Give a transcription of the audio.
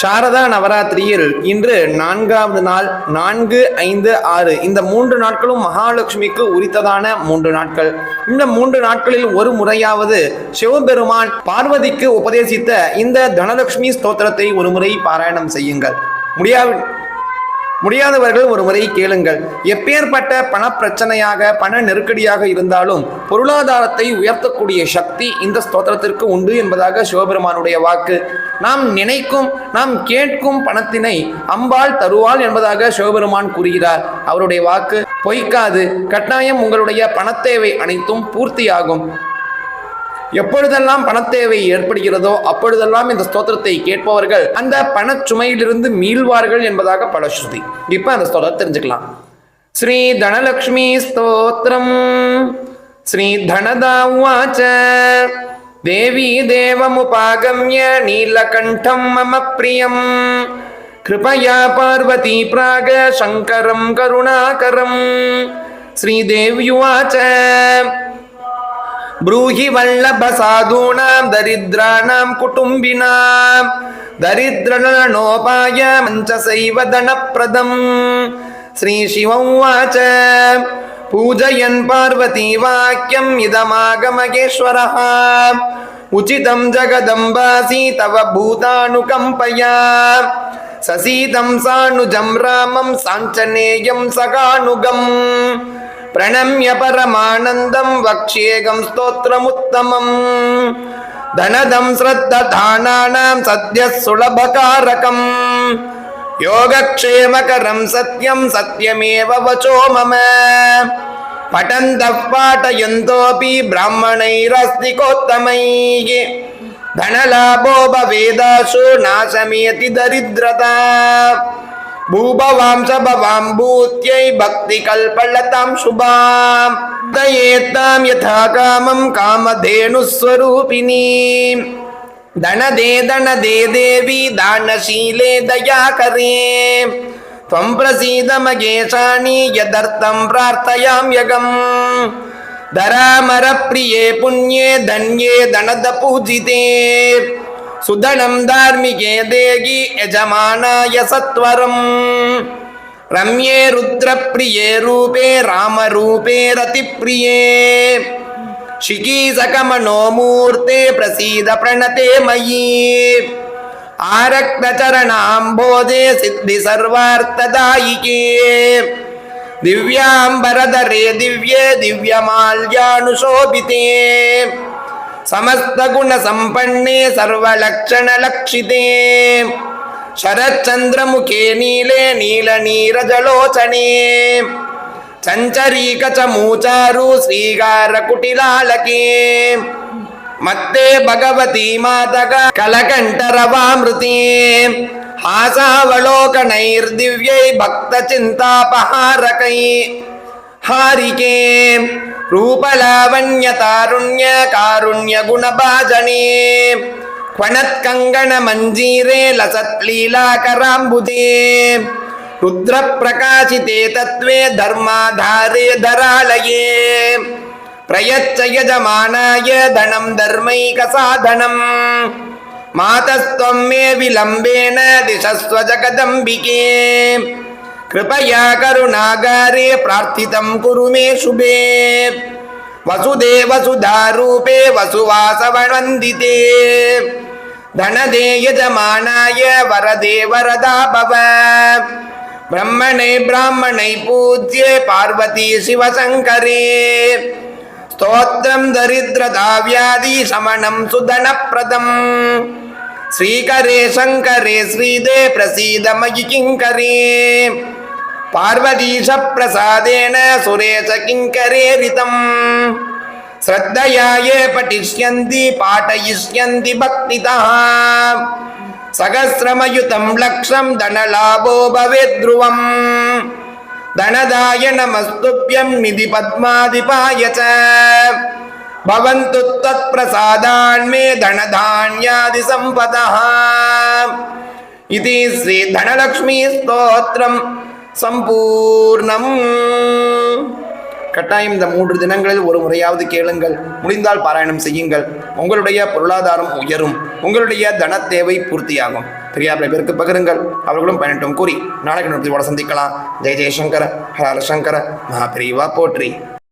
சாரதா நவராத்திரியில் இன்று நான்காவது நாள் நான்கு ஐந்து ஆறு. இந்த மூன்று நாட்களும் மகாலட்சுமிக்கு உரித்ததான மூன்று நாட்கள். இந்த மூன்று நாட்களில் ஒரு முறையாவது சிவபெருமான் பார்வதிக்கு உபதேசித்த இந்த தனலட்சுமி ஸ்தோத்திரத்தை ஒரு முறை பாராயணம் செய்யுங்கள். முடியாது முடியாதவர்கள் ஒரு முறை கேளுங்கள். எப்பேற்பட்ட பண பிரச்சனையாக பண நெருக்கடியாக இருந்தாலும் பொருளாதாரத்தை உயர்த்தக்கூடிய சக்தி இந்த ஸ்தோத்திரத்திற்கு உண்டு என்பதாக சிவபெருமானுடைய வாக்கு. நாம் நினைக்கும் நாம் கேட்கும் பணத்தினை அம்பாள் தருவாள் என்பதாக சிவபெருமான் கூறுகிறார். அவருடைய வாக்கு பொய்க்காது. கட்டாயம் உங்களுடைய பணத்தேவை அனைத்தும் பூர்த்தியாகும். எப்பொழுதெல்லாம் பணத்தேவை ஏற்படுகிறதோ அப்பொழுதெல்லாம் இந்த ஸ்தோத்திரத்தை கேட்பவர்கள் அந்த பணச்சுமையிலிருந்து மீள்வார்கள் என்பதாக பல ஸ்ருதி இப்போ அந்த ஸ்தோத்திரம் தெரிஞ்சுக்கலாம். ஸ்ரீ தனலக்ஷ்மி ஸ்தோத்திரம். ஸ்ரீ தனதா உவாச்ச தேவி தேவமுபாகம்ய நீலகண்டம் மம பிரியம். கிருபயா பார்வதி பிராக சங்கரம் கருணாகரம். ஸ்ரீதேவ்யுவாச்ச ब्रूहि वल्लभसाधूनां दरिद्राणां कुटुम्बिनां दरिद्रणोपाय मञ्चसैव धनप्रदम् श्रीशिवौवाच पूजयन् पार्वती वाक्यम् इदमागमगेश्वरः उचितं जगदम्बासि तव भूतानुकम्पया ससीतं सानुजं रामं साञ्चनेयं सखानुगम् प्रणम्य परमानन्दं वक्ष्येगं स्तोत्रमुत्तमम् धनदं श्रद्धधानानां सद्यः सुलभकारकम् योगक्षेमकरं सत्यं सत्यमेव वचो मम पठन्तः पाठयन्तोऽपि ब्राह्मणैरस्तिकोत्तमैः धनलाभो भवेदाशु नाशमेति दरिद्रता भूभवांस भवां भूत्यै भक्तिकल्पलतां शुभां दयेत्तां यथा कामं कामधेनुस्वरूपिणी धनदे धनदे देवी दानशीले दयाकरे त्वं प्रसीद मगेशानि यदर्थं प्रार्थयाम्यगम् धरामरप्रिये पुण्ये धन्ये धनदपूजिते सुधनं धार्मिके देहि यजमानाय सत्वरम् रम्ये रुद्रप्रिये रूपे रामरूपे रतिप्रिये शिखी सकमनो मूर्ते प्रसीद प्रणते मयि आरक्तचरणाम्भोजे सिद्धि सर्वार्थदायिके दिव्याम्बरधरे दिव्ये दिव्यमाल्यानुशोभिते समस्तगुणसम्पन्ने सर्वलक्षणलक्षिते शरच्चन्द्रमुखे नीले नीलनीरजलोचने चञ्चरीकचमूचारु श्रीगारकुटिलालके मत्ते भगवती मातक कलकण्ठरवामृते हासावलोकनैर्दिव्यै भक्तचिन्तापहारकै हारिके रूपलावण्यतारुण्य कारुण्यगुणभाजने क्वणत्कङ्गणमञ्जीरे लसत्लीलाकराम्बुदे रुद्रप्रकाशिते तत्त्वे धर्माधारे धरालये प्रयच्च यजमानाय धनं धर्मैकसाधनम् मातस्त्वं मे विलम्बेन दिशस्व जगदम्बिके कृपया करुणागारे प्रार्थितं कुरु मे शुभे वसुदेवसुधारूपे वसुवासवन्दिते धनदे यजमानाय वरदे वरदा भव ब्रह्मणे ब्राह्मणे पूज्ये पार्वती शिवशङ्करे स्तोत्रं दरिद्रदाव्यादिशमनं सुधनप्रदम् श्रीकरे शङ्करे श्रीदे பார்வதீஷ பிரசாதேன சுரேஷ கிங்கரேரிதம் ஸ்ரத்தயா ஏ பட்டிஷ்யந்தி பாட்டயிஷ்யந்தி பக்திதா சகசிரமயுதம் லக்ஷம் தனலாபோ பவேத்ருவம் தனதாய நமஸ்துபியம் நிதி பத்மாதிபாய ச பவந்து தத் பிரசாதான்மே தனதான்யாதி சம்பதா இது ஸ்ரீ தனலக்ஷ்மி ஸ்தோத்திரம் சம்பூர்ணம். கட்டாயம் இந்த மூன்று தினங்களில் ஒரு முறையாவது கேளுங்கள். முடிந்தால் பாராயணம் செய்யுங்கள். உங்களுடைய பொருளாதாரம் உயரும். உங்களுடைய தன தேவை பூர்த்தியாகும். பெரியாப்பிளை பேருக்கு பகிருங்கள். அவர்களும் பயனட்டும் கூறி நாளைக்கு நடத்தி சந்திக்கலாம். ஜெய ஜெயசங்கர ஹர சங்கர மகாபிரிவா போற்றி.